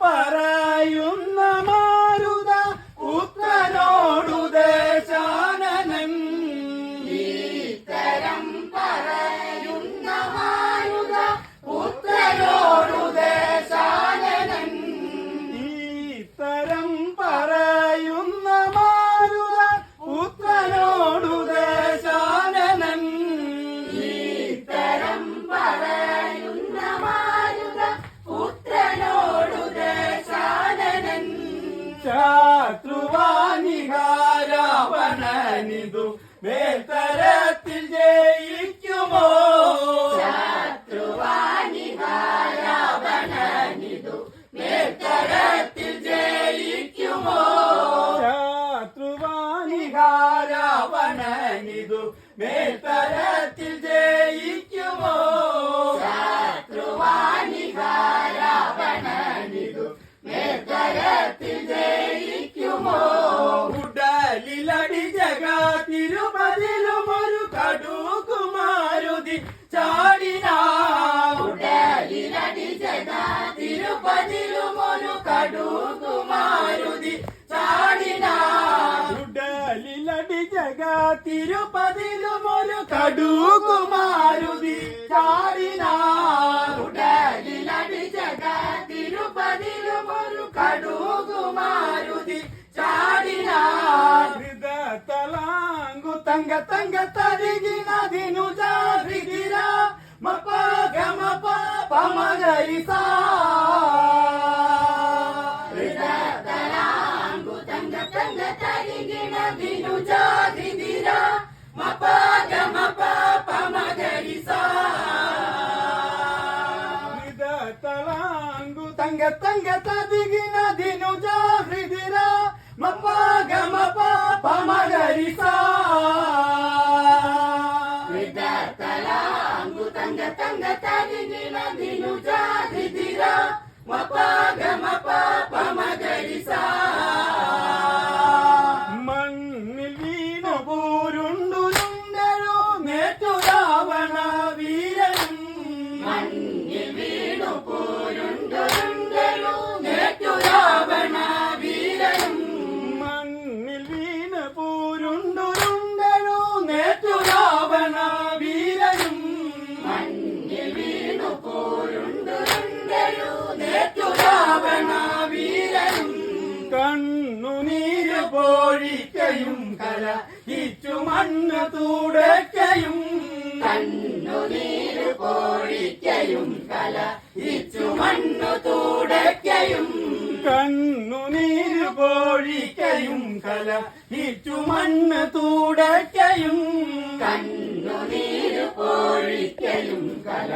பராயும் ശത്രുവാനിഹാരാവണനിതു മേൽത്തരത്തിൽ ജയിക്കുമോ? ശത്രുവാനിഹാരാവണനിതു മേൽത്തരത്തിൽ ജയിക്കുമോ? ശത്രുവാനിഹാരാവണനിതു മേൽത്തര ఓడినా ఉడలినడి జన తిరుపతిలు మొను కడుగు మారుది చాడినా ఉడలినడి జగ తిరుపతిలు మొను కడుగు మారుది చాడినా ఉడలినడి జగ తిరుపతిలు మొను కడుగు మారుది చాడినా తలాంగు తంగ తంగ తరిగినది నుజారిగిరా గమ పమ గరిసా ತಂಗ ತಂಗ ತದ tanga tanga tali ni na dinu jadi dira mapaga mapapa magarisa manilino bu കണ്ണുനീര് പോഴിക്കയും കല ഇച്ചു മണ്ണ് തൂടക്കയും കണ്ണുനീര് പോഴിക്കയും കല ഇച്ചു മണ്ണ് തൂടക്കയും കണ്ണുനീര് പോഴിക്കയും കല ഇച്ചു മണ്ണ് തൂടക്കയും കണ്ണുനീര് പോഴിക്കയും കല